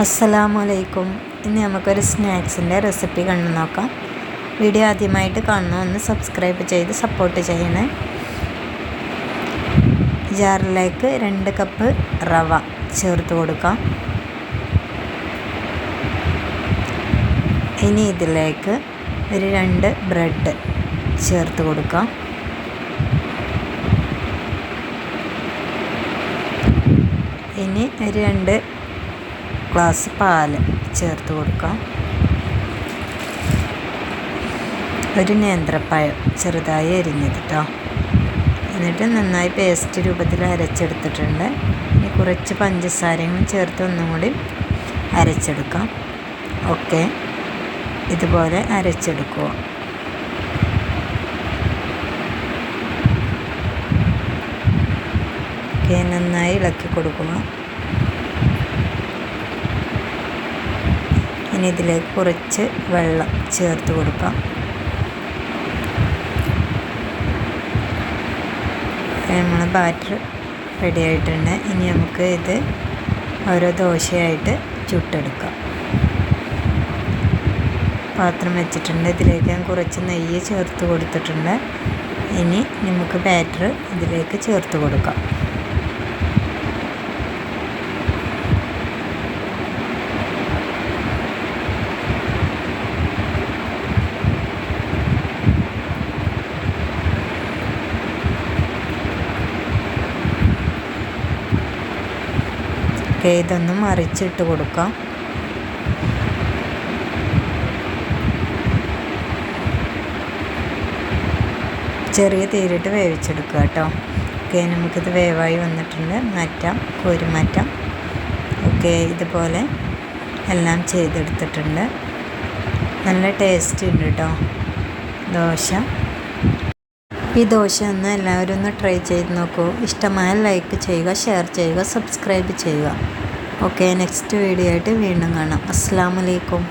അസ്സലാമു അലൈക്കും ഇന്ന് നമുക്കൊരു സ്നാക്സിന്റെ റെസിപ്പി കണ്ടു നോക്കാം. വീഡിയോ ആദ്യമായിട്ട് കാണുന്നു ഒന്ന് സബ്സ്ക്രൈബ് ചെയ്ത് സപ്പോർട്ട് ചെയ്യണേ. ജാറിലേക്ക് രണ്ട് കപ്പ് റവ ചേർത്ത് കൊടുക്കാം. ഇനി ഇതിലേക്ക് ഒരു രണ്ട് ബ്രെഡ് ചേർത്ത് കൊടുക്കാം. ഇനി രണ്ട് ഗ്ലാസ് പാൽ ചേർത്ത് കൊടുക്കാം ഒരു നേന്ത്രപ്പഴം ചെറുതായി അരിഞ്ഞത് കേട്ടോ എന്നിട്ട് നന്നായി പേസ്റ്റ് രൂപത്തിൽ അരച്ചെടുത്തിട്ടുണ്ട്. ഇനി കുറച്ച് പഞ്ചസാരയും ചേർത്ത് ഒന്നും കൂടി അരച്ചെടുക്കാം. ഓക്കെ. ഇതുപോലെ അരച്ചെടുക്കുക. ഓക്കെ നന്നായി ഇളക്കി കൊടുക്കുക. ഇനി ഇതിലേക്ക് കുറച്ച് വെള്ളം ചേർത്ത് കൊടുക്കാം. നമ്മൾ ബാറ്റർ റെഡി ആയിട്ടുണ്ട്. ഇനി നമുക്ക് ഇത് ഓരോ ദോശയായിട്ട് ചുട്ടെടുക്കാം. പാത്രം വെച്ചിട്ടുണ്ട്. ഇതിലേക്ക് ഞാൻ കുറച്ച് നെയ്യ് ചേർത്ത് കൊടുത്തിട്ടുണ്ട്. ഇനി നമുക്ക് ബാറ്റർ ഇതിലേക്ക് ചേർത്ത് കൊടുക്കാം. ഓക്കെ ഇതൊന്ന് മറിച്ചിട്ട് കൊടുക്കാം. ചെറിയ തീരിട്ട് വേവിച്ചെടുക്കുക കേട്ടോ. ഓക്കെ നമുക്കിത് വേവായി വന്നിട്ടുണ്ട്. മാറ്റാം കോരി മാറ്റാം. ഓക്കെ ഇതുപോലെ എല്ലാം ചെയ്തെടുത്തിട്ടുണ്ട്. നല്ല ടേസ്റ്റ് ഉണ്ട് കേട്ടോ. ദോശ. ഈ ദോശ ഒന്ന് എല്ലാവരും ഒന്ന് ട്രൈ ചെയ്ത് നോക്കൂ. ഇഷ്ടമായ ലൈക്ക് ചെയ്യുക ഷെയർ ചെയ്യുക സബ്സ്ക്രൈബ് ചെയ്യുക. ഓക്കെ നെക്സ്റ്റ് വീഡിയോ ആയിട്ട് വീണ്ടും കാണാം. അസ്സാം വലൈക്കും